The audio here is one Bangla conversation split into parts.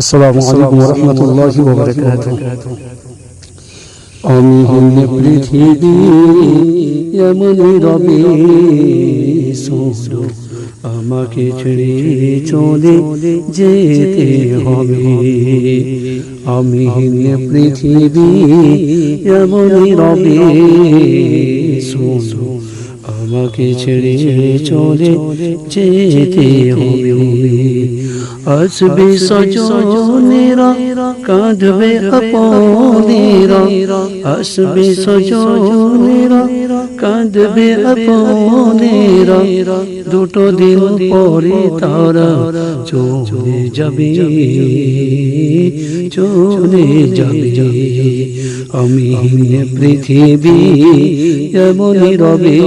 আসসালামু আলাইকুম রহমতুল্লাহি আমি হইলে পৃথিবী এমন রবি শুধু আমাকে ছেড়ে চলে যেতে হবে। আমি হইলে পৃথিবী এমন রবি শুধু আমাকে ছেড়ে চলে যেতে হবে। আসবে সজনেরা কাঁদবে আপনেরা আসবে সজনেরা কাঁদবে আপনেরা দুটো দিন পরে তারা চলে যাবে চলে যাবে আমি পৃথিবী এমনই রবে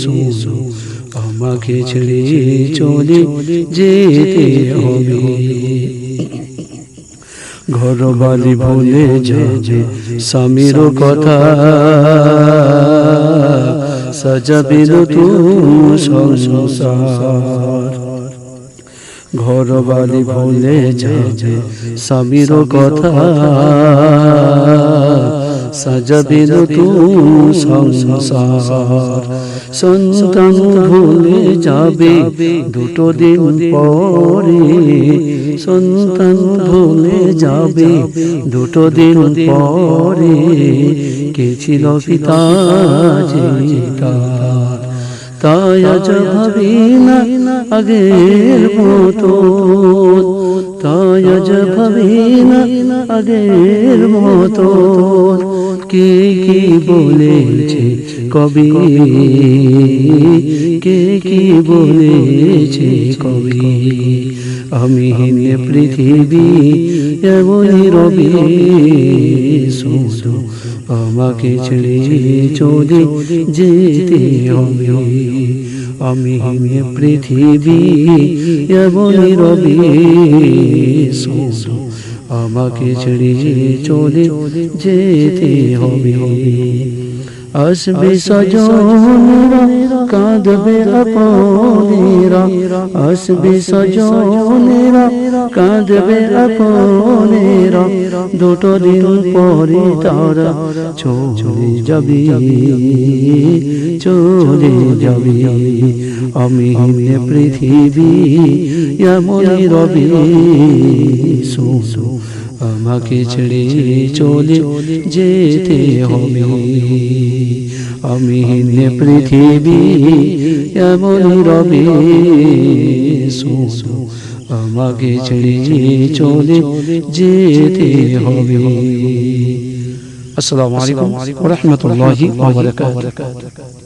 শুনো আমাকে ছেড়ে চলে যেতে হবে। ঘর বাড়ি ভুলে যাবে স্বামীর কথা। সাজাবে নতুন সংসার। ঘর বাড়ি ভুলে যাবে স্বামীর কথা। সাজাবে নতুন সংসার। সন্তান ভুলে যাবে দুটো দিন পরে। সন্তান ভুলে যাবে দুটো দিন পরে। কে ছিল পিতা তার? তাই আজ ভাবি না আগের মতো আজ না আগের মতো কে কি বলেছে কবি? কে কি বলেছে কবি? আমি পৃথিবী এমনই রবি। শুধু আমাকে ছেড়ে চলে যেতে হবে। আমি পৃথিবী এমন রবি আমাকে ছেড়ে চলে যেতে হবে। আসবে সজনেরা, কাঁদবে আপনেরা আসবে সজনেরা, কাঁদবে আপনেরা দুটো দিন পরে তারা চলে যাবে চলে যাবে। আমি পৃথিবী, এমনই রবি শুনো আমাকে ছেড়ে চলে যেতে হবে। আমি পৃথিবী, এমন রবে শুনো, আমাকে ছেড়ে চলে যেতে হবে। আসসালামু আলাইকুম রহমতুল্লাহি ওয়া বারাকাতুহু।